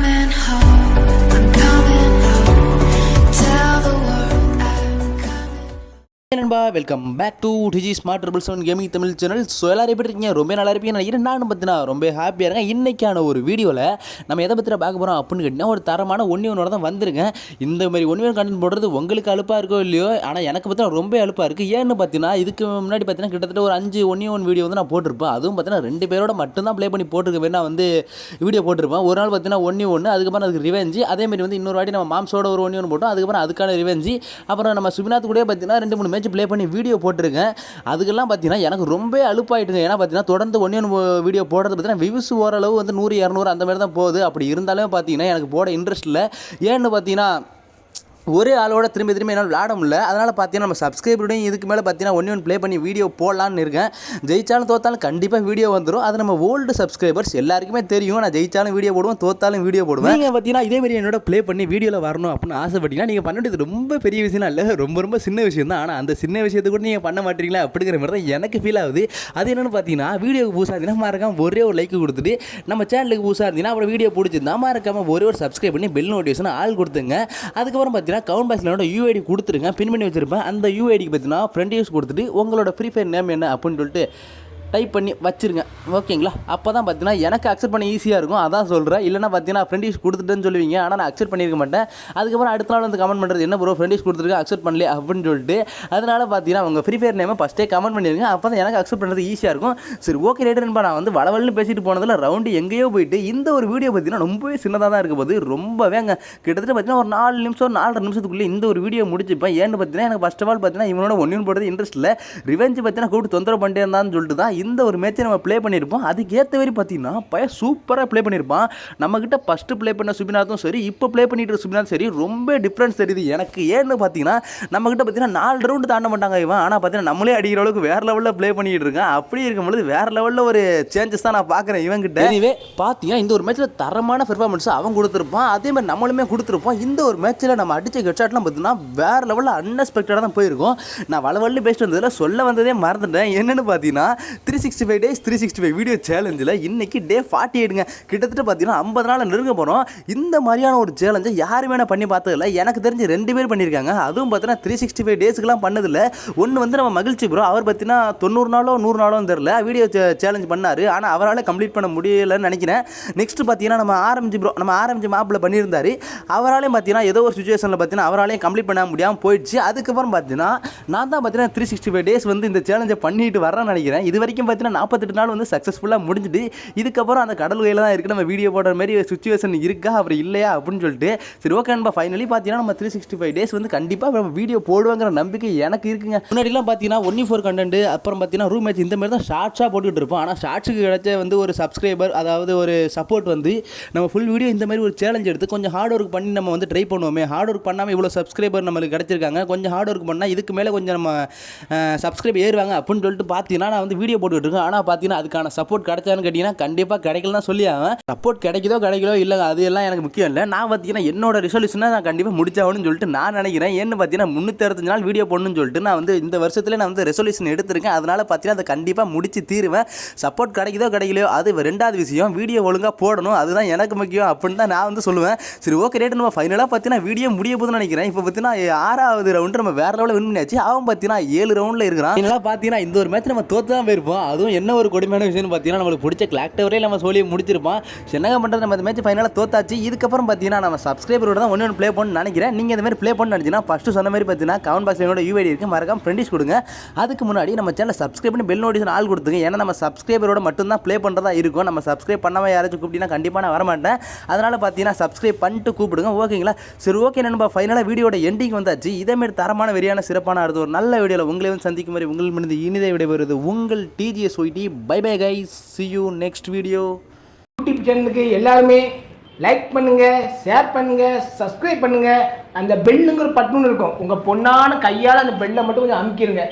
coming home. நண்பா welcome back to D G smart triple seven gaming Tamil channel so எல்லாரும் எப்படி இருக்கீங்க? ரொம்ப நல்லா இருப்பீங்க நான் நானும் பார்த்தீங்கன்னா ரொம்ப ஹாப்பியாக இருக்கேன். இன்னைக்கான ஒரு வீடியோவில் நம்ம எதை பற்றி பார்க்க போகிறோம் அப்படின்னு கேட்டிங்கன்னா ஒரு தரமான ஒன்றி ஒன்றோட தான் வந்திருக்கேன். இந்த மாதிரி ஒன்றி ஒன் கண்டென்ட் போடுறது உங்களுக்கு அலுப்பாக இருக்கோ இல்லையோ ஆனால் எனக்கு பார்த்தீங்கன்னா ரொம்ப அலுப்பாக இருக்குது ஏன்னு பார்த்தீங்கன்னா இதுக்கு முன்னாடி பார்த்தீங்கன்னா கிட்டத்தட்ட ஒரு அஞ்சு ஒன்றி ஒன் வீடியோ வந்து நான் போட்டிருப்பேன். அதுவும் பார்த்தீங்கன்னா ரெண்டு பேரோட மட்டும்தான் ப்ளே பண்ணி போட்டிருக்க நான் வந்து வீடியோ போட்டிருப்பேன். ஒரு நாள் பார்த்தீங்கன்னா ஒன்றி ஒன்று அதுக்கப்புறம் அதுக்கு ரிவெஞ்சு அதேமாதிரி வந்து இன்னொரு வாட்டி நம்ம மாம்ஸோட ஒரு ஒன்றி ஒன்று போட்டோம். அதுக்கப்புறம் அதுக்கான ரிவெஞ்சு அப்புறம் நம்ம சுபிநாத் கூட பார்த்தீங்கன்னா ரெண்டு மூணு மேட்ச் ப்ளே பண்ணி வீடியோ போட்டிருக்கேன். அதுக்கெல்லாம் பார்த்தீங்கன்னா எனக்கு ரொம்ப அழுப்பாயிட்டுங்க ஏன்னா பார்த்தீங்கன்னா தொடர்ந்து ஒன்றே ஒன்று வீடியோ போடுறது பார்த்தீங்கன்னா வியூஸ் ஓரளவு வந்து நூறு இரநூறு அந்த மாதிரி தான் போகுது. அப்படி இருந்தாலும் பார்த்தீங்கன்னா எனக்கு போட இன்ட்ரெஸ்ட் இல்லை. ஏன்னு பார்த்தீங்கன்னா ஒரே ஆளோட திரும்பி திரும்பி என்னால் விளாட முடியல. அதனால் பார்த்தீங்கன்னா நம்ம சப்ஸ்கிரைபரோடையும் இதுக்கு மேலே பார்த்தீங்கன்னா ஒன்று ஒன்று ப்ளே பண்ணி வீடியோ போடலான்னு இருக்கேன். ஜெயிச்சாலும் தோத்தாலும் கண்டிப்பாக வீடியோ வந்துடும் அது நம்ம ஓல்டு சப்ஸ்கிரைபர்ஸ் எல்லாருக்குமே தெரியும். நான் ஜெயிச்சாலும் வீடியோ போடுவேன் தோத்தாலும் வீடியோ போடுவேன். நீங்கள் பார்த்தீங்கன்னா இதே மாதிரி என்னோட ப்ளே பண்ணி வீடியோவில் வரணும் அப்படின்னு ஆசைப்பட்டீங்கன்னா நீங்கள் பண்ணிட்டு ரொம்ப பெரிய விஷயம் இல்லை. ரொம்ப ரொம்ப சின்ன விஷயம் தான் ஆனால் அந்த சின்ன விஷயத்தை கூட நீங்கள் பண்ண மாட்டீங்களா? அப்படிங்கிற மாதிரி தான் எனக்கு ஃபீல் ஆகுது. அது என்னென்னு பார்த்தீங்கன்னா வீடியோக்கு புதுசாக இருந்தீங்கன்னா மறக்காம ஒரே ஒரு லைக் கொடுத்துட்டு நம்ம சேனலுக்கு புதுசாக இருந்தீங்கன்னா அப்புறம் வீடியோ பிடிச்சிருந்தா மறக்காம ஒரே ஒரு சப்ஸ்கிரைப் பண்ணி பெல் நோட்டிஃபிகேஷன் ஆள் கொடுத்துங்க. அதுக்கப்புறம் பார்த்தீங்கன்னா கவுண்ட் பாக்ஸில் என்னோட யூஐடி கொடுத்துருங்க. பின் பண்ணி வச்சிருப்பேன். அந்த யூஐடிக்கு பார்த்தீங்கன்னா ஃப்ரெண்ட் யூஸ் கொடுத்துட்டு உங்களோட ஃப்ரீ ஃபயர் நேம் என்ன அப்படின்னு சொல்லிட்டு டைப் பண்ணி வச்சிருங்க. ஓகேங்களா? அப்போ தான் பார்த்தீங்கன்னா எனக்கு அக்செப்ட் பண்ண ஈஸியாக இருக்கும். அதான் சொல்கிறேன் இல்லைனா பார்த்தீங்கன்னா ஃப்ரெண்ட் கொடுத்துட்டேன்னு சொல்லுவீங்க. ஆனால் நான் அக்செப்ட் பண்ணியிருக்க மாட்டேன். அதுக்கப்புறம் அடுத்த நாள் வந்து கமெண்ட் பண்ணுறது என்ன ப்ரோ ஃப்ரெண்ட் கொடுத்துருக்கேன் அக்செப்ட் பண்ணல அப்படின்னு சொல்லிட்டு அதனால் பார்த்தீங்கன்னா உங்கள் ஃப்ரீ ஃபயர் நேமை ஃபஸ்ட்டே கமெண்ட் பண்ணிருங்க. அப்போ தான் எனக்கு அக்செப்ட் பண்ணுறது ஈஸியாக இருக்கும். சரி ஓகே ரேட்டு நான் வந்து வளவல்னு பேசிட்டு போனதில் ரவுண்டு எங்கேயோ போயிட்டு இந்த ஒரு வீடியோ பார்த்தீங்கன்னா ரொம்பவே சின்னதாக தான் இருக்க போது ரொம்பவே அங்கே கிட்டத்தட்ட பார்த்தீங்கன்னா ஒரு நாலு நிமிஷம் நாலரை நிமிஷத்துக்குள்ளே இந்த ஒரு வீடியோ முடிச்சுப்பேன் ஏன்னு பார்த்தீங்கன்னா எனக்கு ஃபஸ்ட் ஆஃப் ஆல் பார்த்தீங்கன்னா இவனோட ஒன்றும் போடுறது இன்ட்ரெஸ்ட் இல்லை. ரிவெஞ்ச் பார்த்தீங்கன்னா கூப்பிட்டு தொந்தரவு பண்ணிட்டே இருந்தான்னு சொல்லிட்டு தான் இந்த ஒரு மேட்சை நம்ம ப்ளே பண்ணியிருப்போம் அதுக்கேற்ற மாதிரி பார்த்தீங்கன்னா பையன் சூப்பராக ப்ளே பண்ணியிருப்பான் நம்மக்கிட்ட ஃபஸ்ட்டு ப்ளே பண்ண சுபிநாத்தும் சரி இப்போ ப்ளே பண்ணிட்டு இருக்க சுபிநாத்தும் சரி ரொம்ப டிஃப்ரென்ஸ் தெரியுது. எனக்கு ஏன்னு பார்த்தீங்கன்னா நம்மக்கிட்ட பார்த்தீங்கன்னா நாலு ரவுண்டு தாண்ட மாட்டாங்க இவன். ஆனால் பார்த்தீங்கன்னா நம்மளே அடிக்கிற அளவுக்கு வேறு லெவலில் ப்ளே பண்ணிட்டு இருக்கான். அப்படி இருக்கும்பொழுது வேறு லெவலில் ஒரு சேஞ்சஸ் தான் நான் பார்க்குறேன் இவங்கிட்ட எனிவே பார்த்தீங்கன்னா இந்த ஒரு மேட்ச்சில் தரமான பெர்ஃபார்மன்ஸ் அவன் கொடுத்துருப்பான். அதே மாதிரி நம்மளுமே கொடுத்துருப்போம். இந்த ஒரு மேட்ச்சில் நம்ம அடித்த ஹெட்ஷாட்லாம் பார்த்தீங்கன்னா வேறு லெவலில் அன்எக்ஸ்பெக்டடாக தான் போயிருக்கும். நான் வளவள்ளி பேசிட்டு வந்ததில் சொல்ல வந்ததே மறந்துட்டேன். என்னென்னு பார்த்தீங்கன்னா three sixty five days three sixty five video சேலஞ்சில் இன்றைக்கி டே ஃபார்ட்டி எயிட்டுங்க கிட்டத்தட்ட பார்த்தீங்கன்னா ஐம்பது நாள் நெருங்க போகிறோம் இந்த மாதிரியான ஒரு சேலஞ்சை யாருமே நான் பண்ணி பார்த்ததில்ல எனக்கு தெரிஞ்சு ரெண்டு பேர் பண்ணியிருக்காங்க அதுவும் பார்த்தீங்கன்னா த்ரீ சிக்ஸ்டி ஃபைவ் டேஸ்க்குலாம் பண்ணதில்ல. ஒன்று வந்து நம்ம மகிழ்ச்சி ப்ரோ அவர் பார்த்தீங்கன்னா தொண்ணூறு நாளோ நூறு நாளோ தெரில வீடியோ சேலஞ்ச் பண்ணார். ஆனால் அவரால் கம்ப்ளீட் பண்ண முடியலைன்னு நினைக்கிறேன். நெக்ஸ்ட் பார்த்தீங்கன்னா நம்ம ஆரம்பிச்சு ப்ரோ நம்ம ஆரம்பிச்சு மாப்பில் பண்ணியிருந்தார். அவராலையும் பார்த்தீங்கன்னா ஏதோ ஒரு சுச்சுவேஷனில் பார்த்தீங்கன்னா அவராலையும் கம்ப்ளீட் பண்ண முடியாமல் போயிடுச்சு. அதுக்கப்புறம் பார்த்தீங்கன்னா நான் தான் பார்த்தீங்கன்னா த்ரீ சிக்ஸ்டி ஃபைவ் டேஸ் வந்து இந்த சேலஞ்சை பண்ணிட்டு வரேன்னு நினைக்கிறேன். இது வரைக்கும் பார்த்தீங்கன்னா நாற்பத்தெட்டு நாள் வந்து சக்ஸஸ்ஃபுல்லாக முடிஞ்சுட்டு இதுக்கப்புறம் அந்த கடல் கையில் தான் இருக்குது நம்ம வீடியோ போடுற மாதிரி சுச்சுவேஷன் இருக்கா அப்புறம் இல்லையா அப்படின்னு சொல்லிட்டு சரி ஓகே நண்பா ஃபைனலி பார்த்தீங்கன்னா நம்ம த்ரீ சிக்ஸ்டி ஃபைவ் டேஸ் வந்து கண்டிப்பாக நம்ம வீடியோ போடுவாங்கிற நம்பிக்கை எனக்கு இருக்குங்க. முன்னாடிலாம் பார்த்தீங்கன்னா ஒன்லி ஃபோர் கண்டென்ட் அப்புறம் பார்த்தீங்கன்னா ரூம் மேட்ச் இந்த மாதிரி தான் ஷார்ட்ஸாக போட்டுக்கிட்டு இருப்போம். ஆனால் ஷார்ட்ஸுக்கு கிடைச்ச வந்து ஒரு சப்ஸ்கிரைபர் அதாவது ஒரு சப்போர்ட் வந்து நம்ம ஃபுல் வீடியோ இந்த மாதிரி ஒரு சேலஞ்ச் எடுத்து கொஞ்சம் ஹார்ட் ஒர்க் பண்ணி நம்ம வந்து ட்ரை பண்ணுவோமே. ஹார்ட் ஒர்க் பண்ணாமல் இவ்வளோ சப்ஸ்கிரைபர் நம்மளுக்கு கிடச்சிருக்காங்க. கொஞ்சம் ஹார்ட் ஒர்க் பண்ணால் இதுக்கு மேலே கொஞ்சம் நம்ம சப்ஸ்கிரைப் ஏறுவாங்க அப்படின்னு சொல்லிட்டு பார்த்தீங்கன்னா நான் வந்து வீடியோ போட்டுக்கிட்டு இருக்கேன் ஆனால் பார்த்தீங்கன்னா அதுக்கான சப்போர்ட் கிடைச்சான்னு கேட்டிங்கன்னா கண்டிப்பாக கிடைக்கலன்னு சொல்லி ஆவேன். சப்போர்ட் கிடைக்குதோ கிடைக்கலோ இல்லை அது எல்லாம் எனக்கு முக்கியம் இல்லை. நான் பார்த்தீங்கன்னா என்னோட ரிசல்யூஷனை நான் கண்டிப்பாக முடிச்சாகணும்னு சொல்லிட்டு நான் நினைக்கிறேன். ஏன்னு பார்த்தீங்கன்னா முந்நூற்றி நாள் வீடியோ போடணும்னு சொல்லிட்டு நான் வந்து இந்த வருஷத்துல நான் வந்து ரெசல்யூஷன் எடுத்திருக்கேன். அதனால் பார்த்தீங்கன்னா அதை கண்டிப்பாக முடிச்சு தீருவேன். சப்போர்ட் கிடைக்குதோ கிடைக்கலையோ அது ரெண்டாவது விஷயம். வீடியோ ஒழுங்காக போடணும். அதுதான் எனக்கு முக்கியம் அப்படின்னு தான் நான் வந்து சொல்லுவேன். சரி ஓகே ரேட்டு நம்ம ஃபைனலாக பார்த்தீங்கன்னா வீடியோ முடிய போதுன்னு நினைக்கிறேன். இப்போ பார்த்தீங்கன்னா ஆறாவது ரவுண்டு நம்ம வேற லெவலில் வின் பண்ணியாச்சு. அவன் பார்த்தீங்கன்னா ஏழு ரவுண்டில் இருக்கிறான். ஃபைனலாக பார்த்தீங்கன்னா இந்த ஒரு மேட்ச் நம்ம தோற்று தான் போயிருப்போம். அதுவும் என்ன ஒரு கொடுமையான விஷயம்னு பார்த்தீங்கன்னா நம்மளுக்கு பிடிச்ச கிளாக் டவரே நம்ம சொல்லி முடிச்சிருப்போம். என்னங்க பண்ணுறது நம்ம இந்த மேட்ச் ஃபைனலாக தோத்தாச்சு. இதுக்கப்புறம் பார்த்தீங்கன்னா நம்ம சப்ஸ்கிரைபரோட தான் ஒன்று ஒன்று ப்ளே பண்ணு நினைக்கிறேன். நீங்கள் இந்த மாதிரி ப்ளே பண்ணு நினச்சிங்கன்னா ஃபஸ்ட்டு சொன்ன மாதிரி பார்த்தீங்கன்னா கமெண்ட் பாக்ஸில் என்னோட யூஐடி இருக்குது மறக்காம ஃப்ரெண்டிஸ் கொடுங்க. அதுக்கு முன்னாடி நம்ம சேனல் சப்ஸ்கிரைப் பண்ணி பெல் நோட்டிஃபிகேஷன் ஆள் கொடுத்துங்க ஏன்னா நம்ம சப்ஸ்கிரைபரோட மட்டும்தான் ப்ளே பண்ணுறதா இருக்கும். நம்ம சப்ஸ்கிரைப் பண்ணாமல் யாராச்சும் கூப்பிட்டீங்கன்னா கண்டிப்பாக நான் வரமாட்டேன். அதனால் பார்த்தீங்கன்னா சப்ஸ்கிரைப் பண்ணிட்டு கூப்பிடுங்க. ஓகேங்களா சரி ஓகே நண்பா. ஃபைனலாக வீடியோட எண்டிங் வந்தாச்சு. இதேமாரி தரமான வெறியான சிறப்பான அடுத்த ஒரு நல்ல வீடியோவில் உங்களை வந்து சந்திக்கும் மாதிரி உங்களுக்கு முடிந்து இனிதை விடைபெறுவது உங்கள் D G S Y T bye bye guys see you next video YouTube சேனலுக்கு எல்லாருமே லைக் பண்ணுங்க ஷேர் பண்ணுங்க சப்ஸ்கிரைப் பண்ணுங்க. அந்த பெல்லுங்கிற பட்டுன்னு இருக்கும். உங்க பொண்ணான கையால் அந்த பெல்லை மட்டும் கொஞ்சம் அமுக்கிடுங்க